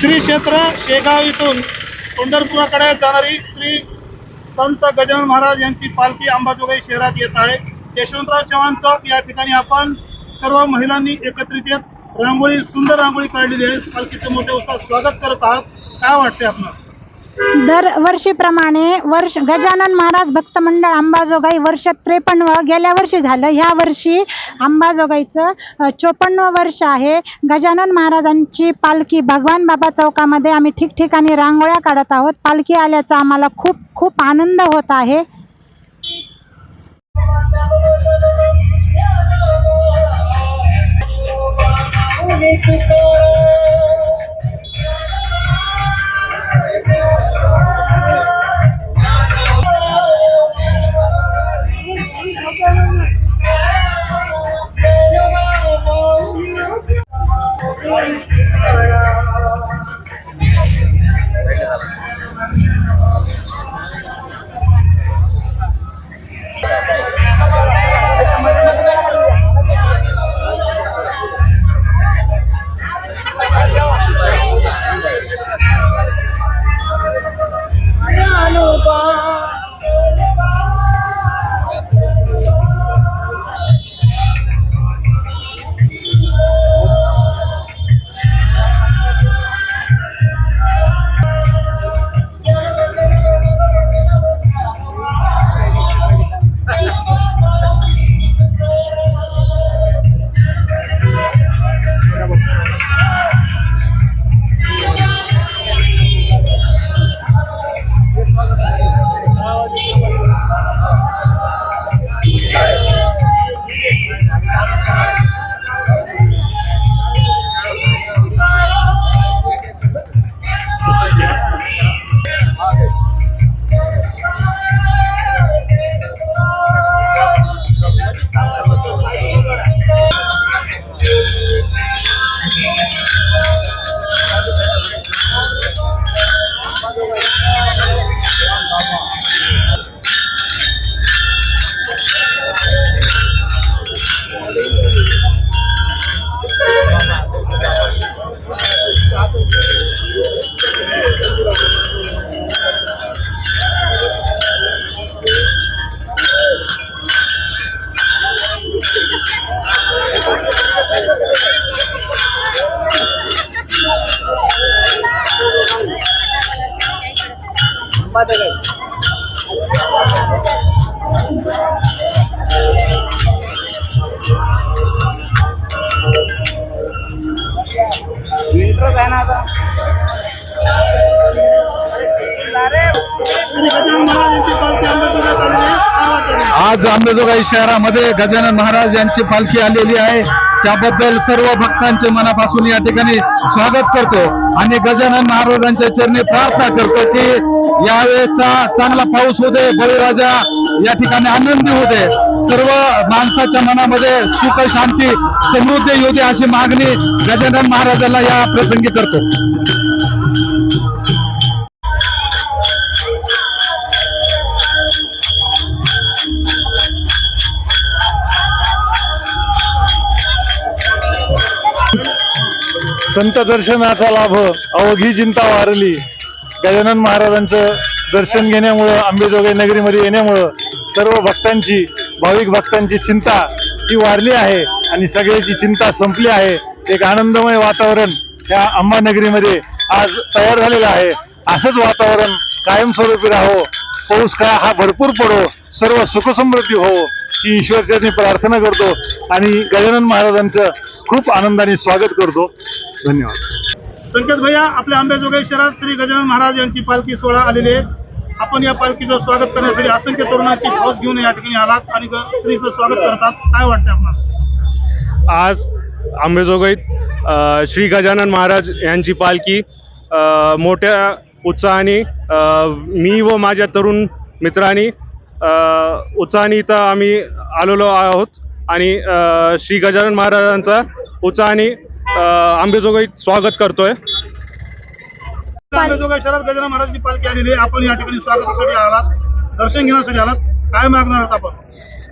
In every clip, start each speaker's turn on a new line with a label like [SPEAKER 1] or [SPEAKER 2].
[SPEAKER 1] श्री क्षेत्र शेगाव इथून पंढरपुराकडे जाणारी श्री संत गजानन महाराज यांची पालखी अंबाजोगाई शहरात येत आहे. यशवंतराव चव्हाण चौक या ठिकाणी आपण सर्व महिलांनी एकत्रित येत रांगोळी सुंदर रांगोळी काढलेली आहे. पालखीचं मोठ्या उत्साहात स्वागत करत आहात. काय वाटते आपणास?
[SPEAKER 2] दरवर्षीप्रमाणे वर्ष गजानन महाराज भक्त मंडळ अंबाजोगाई वर्ष त्रेपन्न गेल्या वर्षी झालं. ह्या वर्षी अंबाजोगाईचं चोपन्न वर्ष आहे. गजानन महाराजांची पालखी भगवान बाबा चौकामध्ये आम्ही ठिकठिकाणी रांगोळ्या काढत आहोत. पालखी आल्याचा आम्हाला खूप खूप आनंद होत आहे.
[SPEAKER 1] श्री गजानन महाराज आहे.
[SPEAKER 3] आज आंबेजोगाई शहरामध्ये गजानन महाराज यांची पालखी आलेली आहे. त्याबद्दल सर्व भक्तांचे मनापासून या ठिकाणी स्वागत करतो. आणि गजानन महाराजांच्या चरणी प्रार्थना करतो की यावेळेसचा चांगला पाऊस होते दे बळीराजा या ठिकाणी आनंदी होते सर्व माणसाच्या मनामध्ये सुख शांती समृद्धी येऊ अशी मागणी गजानन महाराजाला या प्रसंगी करतो. संत दर्शनाचा लाभ अवघी चिंता वारली. गजानन महाराजांचं दर्शन घेण्यामुळं आंबेजोगाई नगरीमध्ये येण्यामुळं सर्व भक्तांची भाविक भक्तांची चिंता ती वारली आहे आणि सगळ्याची चिंता संपली आहे. एक आनंदमय वातावरण या अंबानगरीमध्ये आज तयार झालेलं आहे. असंच वातावरण कायमस्वरूपी राहो. पाऊस काळ हा भरपूर पडो. सर्व सुखसमृद्धी हो. ही ईश्वरचरणी प्रार्थना करतो आणि गजानन महाराजांचं खूप आनंदाने स्वागत करतो. धन्यवाद.
[SPEAKER 1] संकेत भैया आपल्या अंबाजोगाई शहरात श्री गजानन महाराज यांची पालखी सोहळा आलेली आहे. आपण या पालखीचं स्वागत करण्यासाठी असंख्य तरुणांची फौज घेऊन या ठिकाणी आलात आणि श्रीचं स्वागत करतात. काय वाटतं आपणास?
[SPEAKER 4] आज आंबेजोगाईत श्री गजानन महाराज यांची पालखी मोठ्या उत्साहाने मी व माझ्या तरुण मित्रांनी उत्साहाने इथं आम्ही आलेलो आहोत. आणि श्री गजानन महाराजांचा उत्साहाने आंबेजोगाईत स्वागत करतोय.
[SPEAKER 1] अंबाजोगाई शहरात गजानन महाराजची पालखी आलेली आहे. आपण या ठिकाणी स्वागतासाठी आलात. दर्शन घेण्यासाठी आलात. काय मागणार आहात आपण?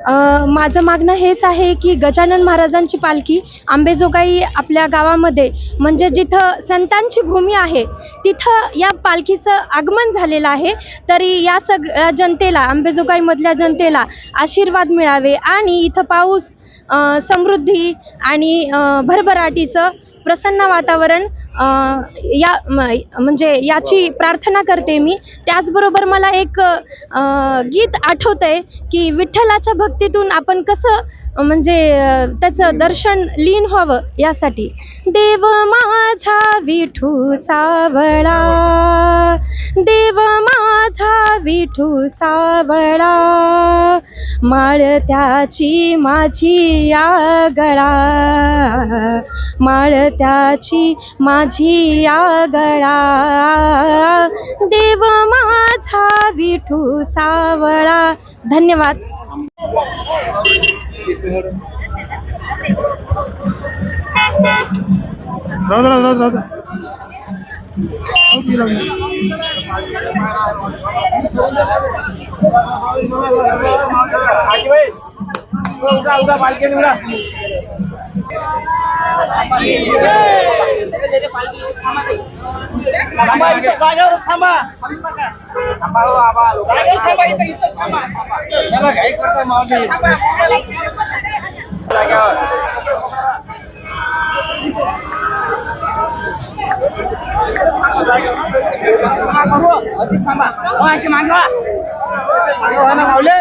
[SPEAKER 5] अ, माझं मागणं हेच आहे की गजानन महाराजांची पालखी आंबेजोगाई आपल्या गावामध्ये म्हणजे जिथं संतांची भूमी आहे तिथं या पालखीचं आगमन झालेलं आहे. तरी या सगळ्या जनतेला आंबेजोगाईमधल्या जनतेला आशीर्वाद मिळावे आणि इथं पाऊस समृद्धी आणि भरभराटीचं प्रसन्न वातावरण या म्हणजे याची प्रार्थना करते मी. त्याचबरोबर मला एक गीत आठवतं आहे की विठ्ठलाच्या भक्तीतून आपण कसं म्हणजे त्याचं दर्शन लीन व्हावं यासाठी. देव माझा विठू सावळा देव माझा विठू सावळा माळ त्याची माझी आगळा. माळ त्याची माझी या गळा देव माझा विठू सावळा. धन्यवाद.
[SPEAKER 1] राहू दे, राहू উঠা উঠা পালকে নিবরা थांबा इथं जागेवर थांबा थांबा हो आबा थांबा इथं इथं थांबा त्याला घाई करता मावली जागेवर दे, राहू दे.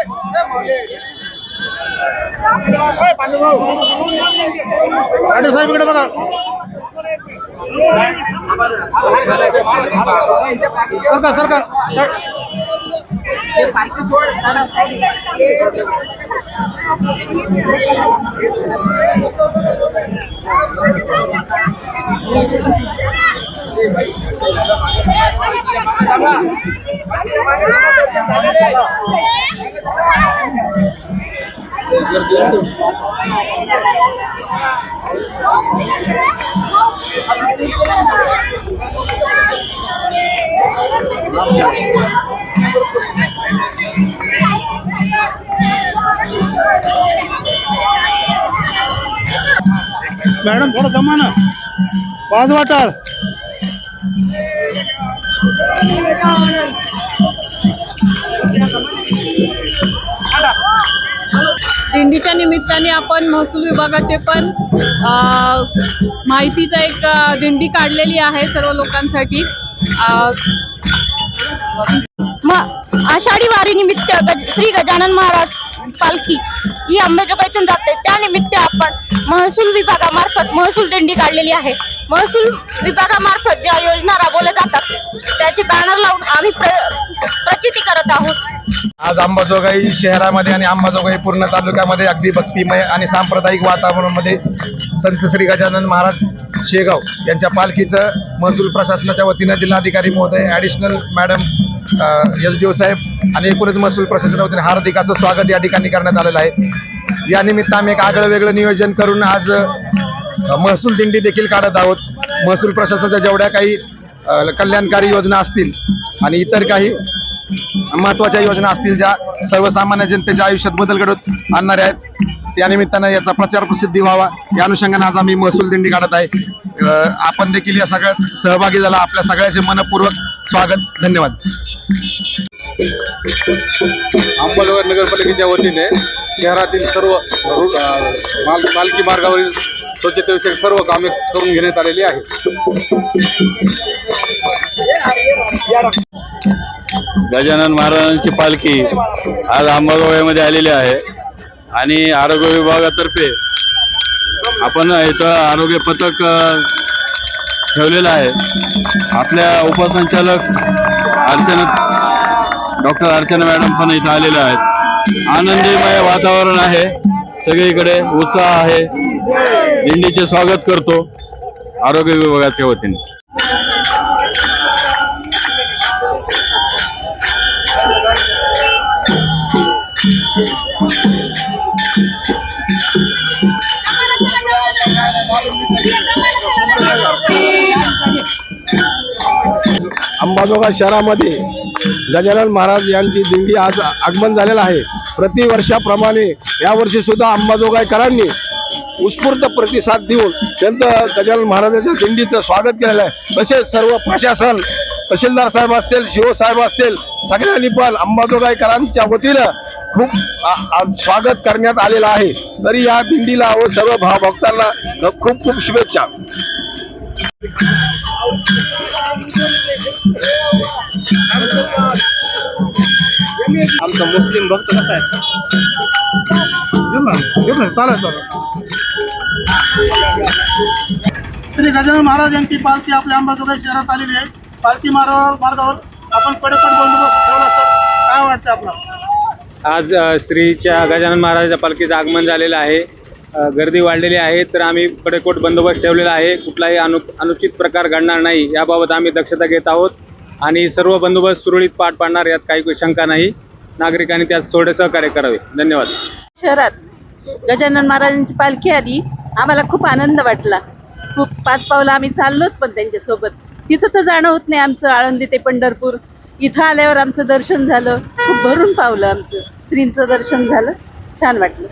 [SPEAKER 1] पाटील साहेब इकडे बघा सरकार सरका सर- मॅडम थोडं जमा ना बाज वाटाळ
[SPEAKER 6] निमित्ताने आपण महसूल विभागाचे पण माहितीचा एक दिंडी काढलेली आहे सर्व लोकांसाठी.
[SPEAKER 5] मग आषाढी वारी निमित्त गज श्री गजानन महाराज पालखी ही अंबेजोगाईतून जाते. त्यानिमित्त आपण महसूल विभागामार्फत महसूल दिंडी काढलेली आहे. महसूल विभागामार्फत ज्या योजना राबवल्या जातात त्याचे बॅनर लावून आम्ही प्र प्रचिती करत आहोत.
[SPEAKER 7] आज अंबाजोगाई शहरामध्ये आणि अंबाजोगाई पूर्ण तालुक्यामध्ये अगदी भक्तिमय आणि सांप्रदायिक वातावरणामध्ये संत श्री गजानन महाराज शेगाव यांच्या पालखीचं महसूल प्रशासनाच्या वतीनं जिल्हाधिकारी महोदय additional madam S D O साहेब आणि एकूणच महसूल प्रशासनाच्या वतीने हार्दिकाचं स्वागत या ठिकाणी करण्यात आलेलं आहे. या निमित्त आम्ही एक आगळं वेगळं नियोजन करून आज महसूल दिंडी देखील काढत आहोत. महसूल प्रशासनाच्या जेवढ्या काही कल्याणकारी योजना असतील आणि इतर काही महत्त्वाच्या योजना असतील ज्या सर्वसामान्य जनतेच्या आयुष्यात बदल घडवत आणणाऱ्या आहेत. त्या निमित्तानं याचा प्रचार प्रसिद्धी व्हावा. या अनुषंगाने आज आम्ही महसूल दिंडी काढत आहे. आपण देखील या सगळ्यात सहभागी झाला. आपल्या सगळ्याचे मनपूर्वक स्वागत. धन्यवाद.
[SPEAKER 8] अंबलवर नगरपालिकेच्या वतीने शहरातील सर्व पालखी मार्गावरील स्वच्छतेविषयक सर्व कामे करून घेण्यात आलेली आहेत.
[SPEAKER 9] गजानन महाराजांची पालखी आज अंबाजोगाईमध्ये आलेली आहे. आणि आरोग्य विभागातर्फे आपण इथं आरोग्य पथक ठेवलेलं आहे. आपल्या उपसंचालक अर्चना डॉक्टर अर्चना मॅडम पण इथं आलेल्या आहेत. आनंदीमय वातावरण आहे. सगळीकडे उत्साह आहे. दिंडीचे स्वागत करतो आरोग्य विभागाच्या वतीने.
[SPEAKER 7] अंबाजोगाई शहरामध्ये गजानन महाराज यांची दिंडी आज आगमन झालेलं आहे.
[SPEAKER 10] प्रतिवर्षाप्रमाणे यावर्षी सुद्धा अंबाजोगाईकरांनी उत्स्फूर्त प्रतिसाद देऊन त्यांचं गजानन महाराजांच्या दिंडीचं स्वागत केलेलं आहे. तसेच सर्व प्रशासन तहसीलदार साहेब असतील शिव साहेब असतील सगळ्यांनी पण अंबाजोगाईकरांच्या वतीनं खूप आ- आ- स्वागत करण्यात आलेलं आहे. तरी या दिंडीला व सर्व भावभक्तांना खूप खूप शुभेच्छा.
[SPEAKER 8] आमचा मुस्लिम भक्त कसा आहे?
[SPEAKER 1] चालेल चालेल. श्री गजानन महाराज यांची पालखी आपल्या अंबाजोगाई शहरात आलेली आहे. पालखी मार्गावर मार्गावर आपण बंदोबस्त ठेवला सर. काय वाटतं आपलं?
[SPEAKER 11] आज श्रीच्या गजानन महाराजाच्या पालखीचं आगमन झालेलं आहे. गर्दी वाढलेली आहे तर आम्ही कडेकोट बंदोबस्त ठेवलेला आहे. कुठलाही अनु अनुचित प्रकार घडणार नाही याबाबत आम्ही दक्षता घेत आहोत. आणि सर्व बंदोबस्त सुरळीत पाठ पाडणार यात काही शंका नाही. नागरिकांनी त्यात सोडे सहकार्य करावे. धन्यवाद.
[SPEAKER 6] शहरात गजानन महाराजांची पालखी आली आम्हाला खूप आनंद वाटला. खूप पाच पावलं आम्ही चाललोत पण त्यांच्यासोबत. तिथं तर जाणं होत नाही आमचं आळंदी ते पंढरपूर. इथं आल्यावर आमचं दर्शन झालं. खूप भरून पावलं आमचं. श्रींचं दर्शन झालं. छान वाटलं.